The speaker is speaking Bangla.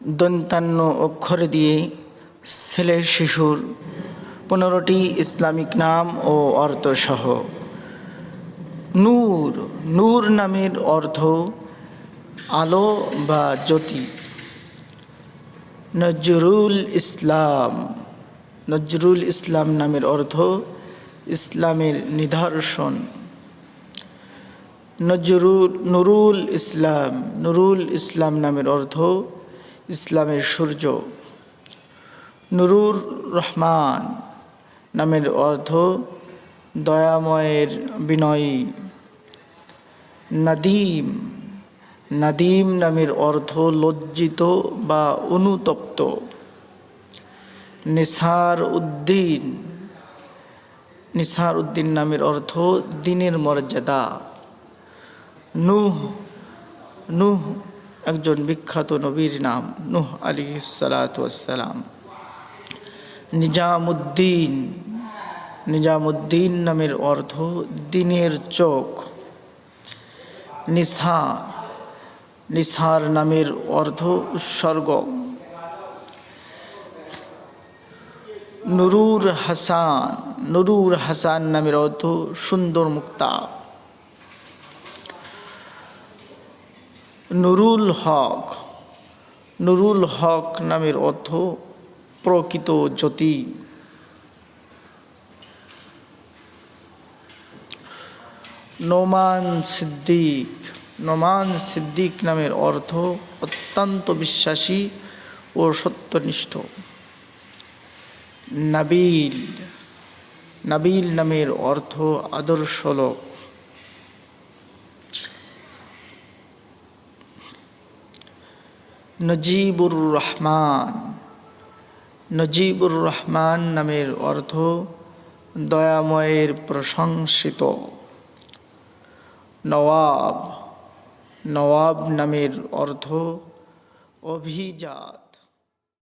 দন্তান্ন অক্ষর দিয়ে ছেলে শিশুর পনেরোটি ইসলামিক নাম ও অর্থসহ। নূর নূর নামের অর্থ আলো বা জ্যোতি। নজরুল ইসলাম নজরুল ইসলাম নামের অর্থ ইসলামের নিদর্শন। নজরুল, নুরুল ইসলাম নুরুল ইসলাম নামের অর্থ ইসলামের সূর্য। নুরুর রহমান নামের অর্থ দয়াময়ের বিনয়ী। নাদিম নাদিম নামের অর্থ লজ্জিত বা অনুতপ্ত। নিসার উদ্দিন নিসার উদ্দিন নামের অর্থ দিনের মর্যাদা। নুহ নুহ একজন বিখ্যাত নবীর নাম নুহ আলী সালাতাম নিজামুদ্দিন নিজামুদ্দিন নামের অর্থ দিনের চোখ। নিসা, নিসার নামের অর্থ উৎসর্গ নুরুর হাসান নুরুর হাসান নামের অর্থ সুন্দর মুক্তা নুরুল হক নুরুল হক নামের অর্থ প্রকৃত জ্যোতি। নোমান সিদ্দিক নোমান সিদ্দিক নামের অর্থ অত্যন্ত বিশ্বাসী ও সত্যনিষ্ঠ। নাবিল নাবিল নামের অর্থ আদর্শ লোক। নজিবুর রহমান। নজিবুর রহমান নামের অর্থ দয়াময়ের প্রশংসিত। নওয়াব। নওয়াব নামের অর্থ অভিজাত।